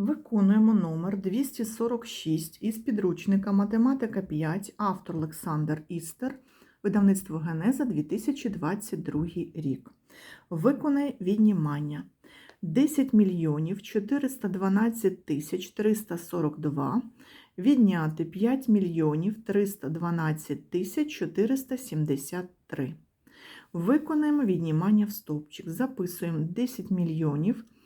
Виконуємо номер 246 із підручника Математика 5, автор Олександр Істер, видавництво Генеза 2022 рік. Виконай віднімання. 10 мільйонів 412 тисяч 342 відняти 5 мільйонів 312 тисяч 473. Виконаємо віднімання в стовпчик. Записуємо 10 мільйонів 412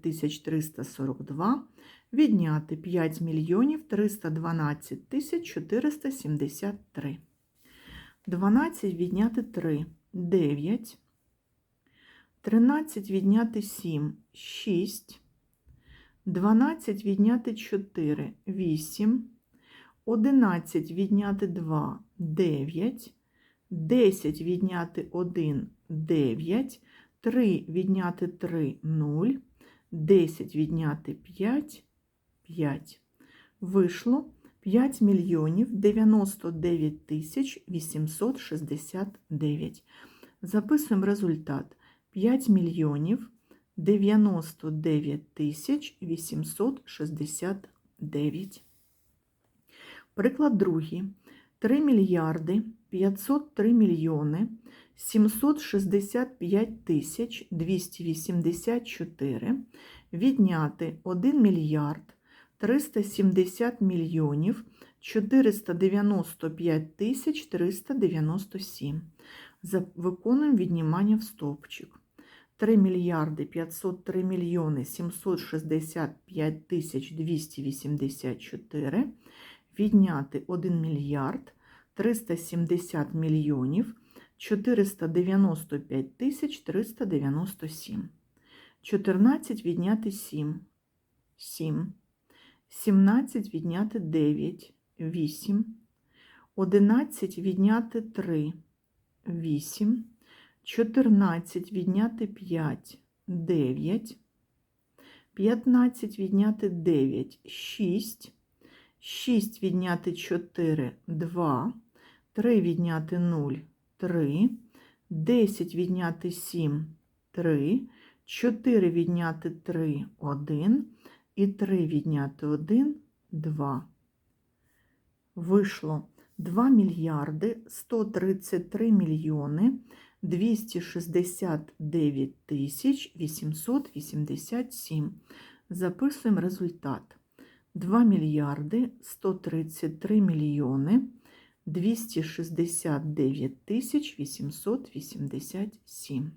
тисяч 342 відняти 5 мільйонів 312 тисяч 473. 12 відняти 3 – 9. 13 відняти 7 – 6. 12 відняти 4 – 8. 11 відняти 2 – 9. 10 відняти 1 – 9. 3 відняти 3 – 0. 10 відняти 5 – 5. Вийшло 5 мільйонів 99 тисяч 869. Записуємо результат. 5 мільйонів 99 тисяч 869. Приклад другий. 3 мільярди 503 мільйони 765 тисяч 284 відняти 1 мільярд 370 мільйонів 495 тисяч 397. За- Виконуємо віднімання в стовпчик. 3 мільярди 503 мільйони 765 тисяч 284 відняти 1 мільярд 370 мільйонів 495 тисяч 397. 14 відняти 7 – 7. 17 відняти 9 – 8. 11 відняти 3 – 8. 14 відняти 5 – 9. 15 відняти 9 – 6. 6 відняти 4 – 2. 3 відняти 0 – 3. 10 відняти 7 – 3. 4 відняти 3 – 1. І 3 відняти 1 – 2. Вийшло 2 мільярди 133 мільйони 269 тисяч 887. Записуємо результат. 2 мільярди 133 мільйони 269 тисяч 887.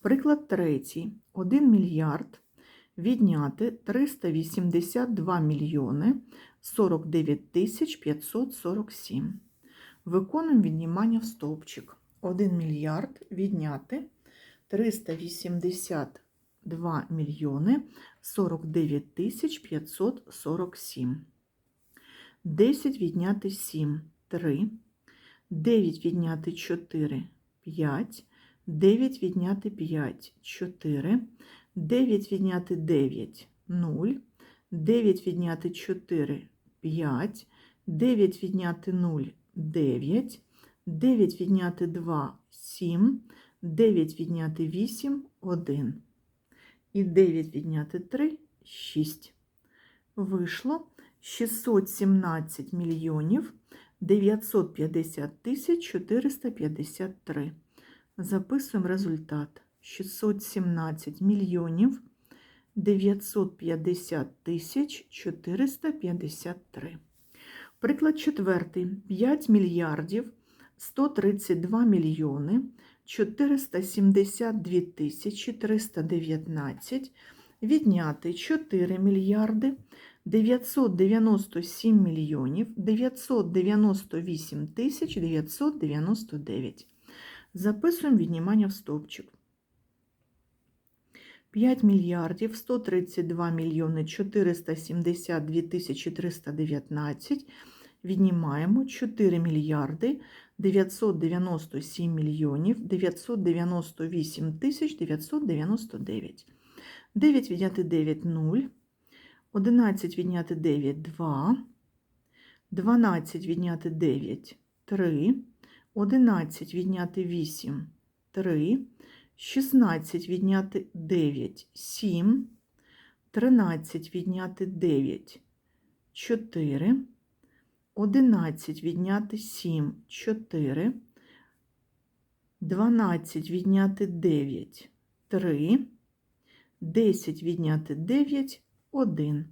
Приклад третій. 1 мільярд відняти 382 мільйони 49 тисяч 547. Виконуємо віднімання в стовпчик. 1 мільярд відняти 382 мільйони 49 тисяч 547. 10 відняти 7 – 3. 9 відняти 4 – 5. 9 відняти 5 – 4. 9 відняти 9 – 0. 9 відняти 4 – 5. 9 відняти 0 – 9. 9 відняти 2 – 7. 9 відняти 8 – 1. І 9 відняти 3 – 6. Вийшло 617 мільйонів 950 тисяч 453. Записуємо результат. 617 мільйонів 950 тисяч 453. Приклад четвертий. 5 мільярдів 132 мільйони 472 тисячі 319 відняти 4 мільярди 997 мільйонів 998 тисяч 999. Записуємо віднімання в стовпчик. 5 мільярдів 132 мільйони 472 тисячі 319. Віднімаємо 4 мільярди 997 мільйонів 998 тисяч 999. 9 відняти 9 – 0. 11 відняти 9 – 2. 12 відняти 9 – 3. 11 відняти 8 – 3. 16 відняти 9 – 7. 13 відняти 9 4, 11 відняти 7 4, 12 відняти 9 3, 10 відняти 9 1.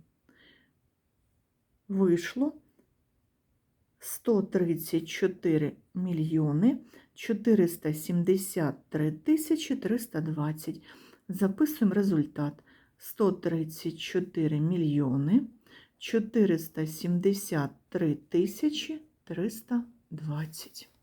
Вийшло 134 мільйони 473 тисячі 320. Записуємо результат. 134 мільйони 473 тисячі 320.